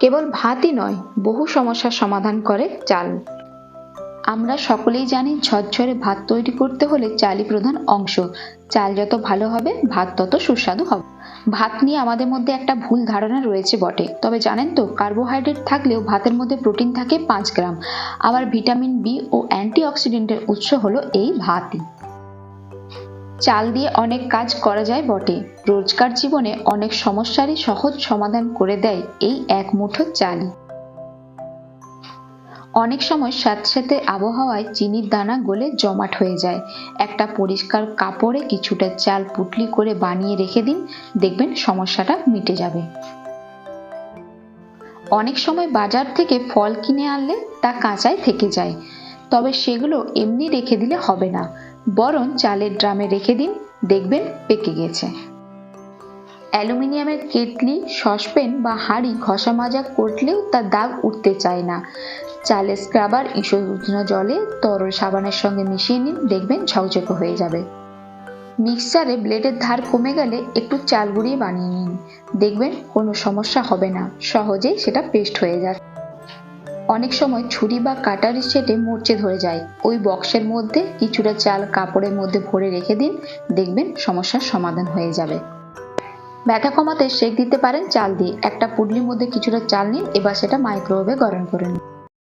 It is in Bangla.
কেবল ভাতই নয়, বহু সমস্যার সমাধান করে চাল। আমরা সকলেই জানি ঝরঝরে ভাত তৈরি করতে হলে চালই প্রধান অংশ। চাল যত ভালো হবে, ভাত তত সুস্বাদু হবে। ভাত নিয়ে আমাদের মধ্যে একটা ভুল ধারণা রয়েছে বটে। তবে জানেন তো, কার্বোহাইড্রেট থাকলেও ভাতের মধ্যে প্রোটিন থাকে পাঁচ গ্রাম। আবার ভিটামিন বি ও অ্যান্টিঅক্সিডেন্টের উৎস হলো এই ভাতই। চাল দিয়ে অনেক কাজ করা যায় বটে। রোজকার জীবনে অনেক সমস্যারই সহজ সমাধান করে দেয় এই এক মুঠো চালই অনেক সময় স্যাঁতস্যাঁতে আবহাওয়ায় চিনির দানা গলে জমাট হয়ে যায়। একটা পরিষ্কার কাপড়ে কিছুটা চাল পুটলি করে বানিয়ে রেখে দিন, দেখবেন সমস্যাটা মিটে যাবে। অনেক সময় বাজার থেকে ফল কিনে আনলে তা কাঁচাই থেকে যায়, তবে সেগুলো এমনি রেখে দিলে হবে না। বরং চালের ড্রামে রেখে দিন, দেখবেন পেকে গেছে অ্যালুমিনিয়ামের কেটলি, সসপেন বা হাঁড়ি ঘষা মাজা করলেও তার দাগ উঠতে চায় না। চালের স্ক্রাবার ঈষৎ উষ্ণ জলে তরল সাবানের সঙ্গে মিশিয়ে নিন, দেখবেন ঝকঝকে হয়ে যাবে। মিক্সচারে ব্লেডের ধার কমে গেলে একটু চাল গুঁড়িয়ে বানিয়ে নিন, দেখবেন কোনো সমস্যা হবে না। সহজেই সেটা পেস্ট হয়ে যাবে অনেক সময় ছুরি বা কাটারি সেটে মরচে ধরে যায়। ওই বক্সের মধ্যে কিছুটা চাল কাপড়ের মধ্যে ভরে রেখে দিন, দেখবেন সমস্যার সমাধান হয়ে যাবে। ব্যথা কমাতে সেক দিতে পারেন চাল দিয়ে। একটা পুডলির মধ্যে কিছুটা চাল নিন, এবার সেটা মাইক্রোওয়েভে গরম করে নিন।